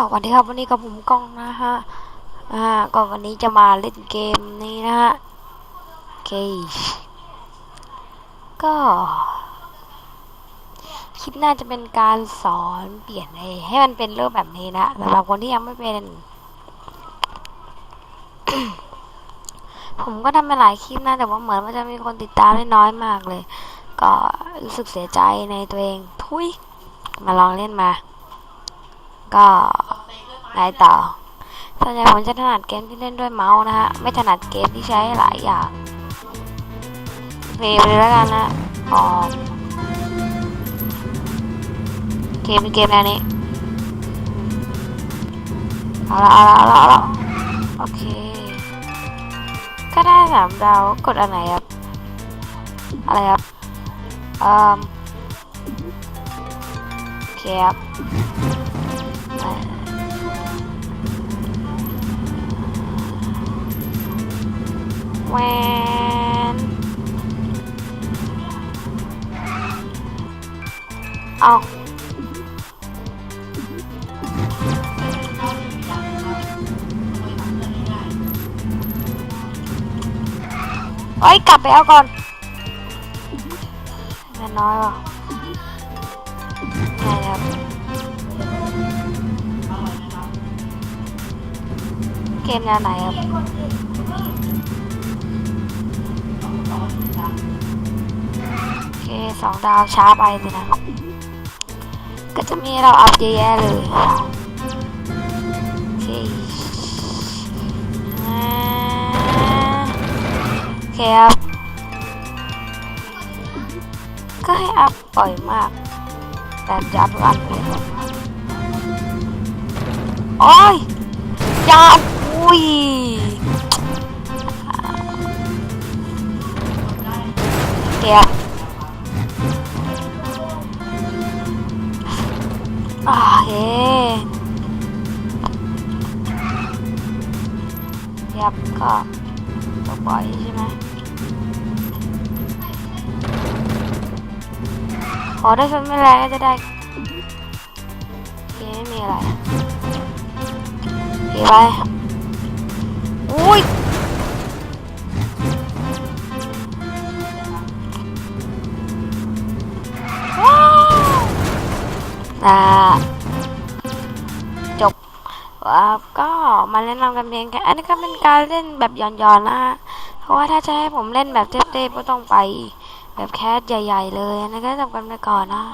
สวัสดีครับวันนี้กับผมกล้องนะฮะ อ่าก็วันนี้จะมาเล่นเกมนี้นะฮะเกชก็คลิปหน่าจะเป็นการสอนเปลี่ยนให้มันเป็นเรื่องแบบนี้นะสำหรับคนที่ยังไม่เป็น ผมก็ทำมาหลายคลิปนะแต่ว่าเหมือนว่าจะมีคนติดตามได้น้อยมากเลย ก็รู้สึกเสียใจในตัวเองทุยมาลองเล่นมา ก็ไงต่อส่วนใหญ่ผมจะถนัดเกมที่เล่นด้วยเมาส์นะฮะ ไม่ถนัดเกมที่ใช้หลายอย่างเพลย์ไปเลยแล้วกันนะอ๋อเกมเป็นเกมแนวนี้ เอาละเอาละเอาละเอาละโอเค ก็ได้สามดาวกดอันไหนครับ อะไรครับเอ่อโอเคครับ แหวนเอาเอ้ยก เกมแนวไหนครับโอเคสองดาวช้าไปสินะ ก็จะมีเราอัพเยอะแยะเลยโอเคโอเคครับก็ให้อัพปล่อยมากแต่จะอัพอันเลยโอ้ยอยา อุ้ยเกียร์อ่าเฮ้เรียบก็ตัวปล่อยใช่ไหมขอได้ชนไม่แรงก็จะได้โอเคไม่มีอะไรโอเคไป อุ้ยอ่าจบก็มาแนะนำกันเพียงแค่อันนี้ก็เป็นการเล่นแบบหย่อนๆนะฮะเพราะว่าถ้าจะให้ผมเล่นแบบเทพๆก็ต้องไป แบบแคสใหญ่ ๆ เลยอันนี้ก็จบกันไปก่อนนะ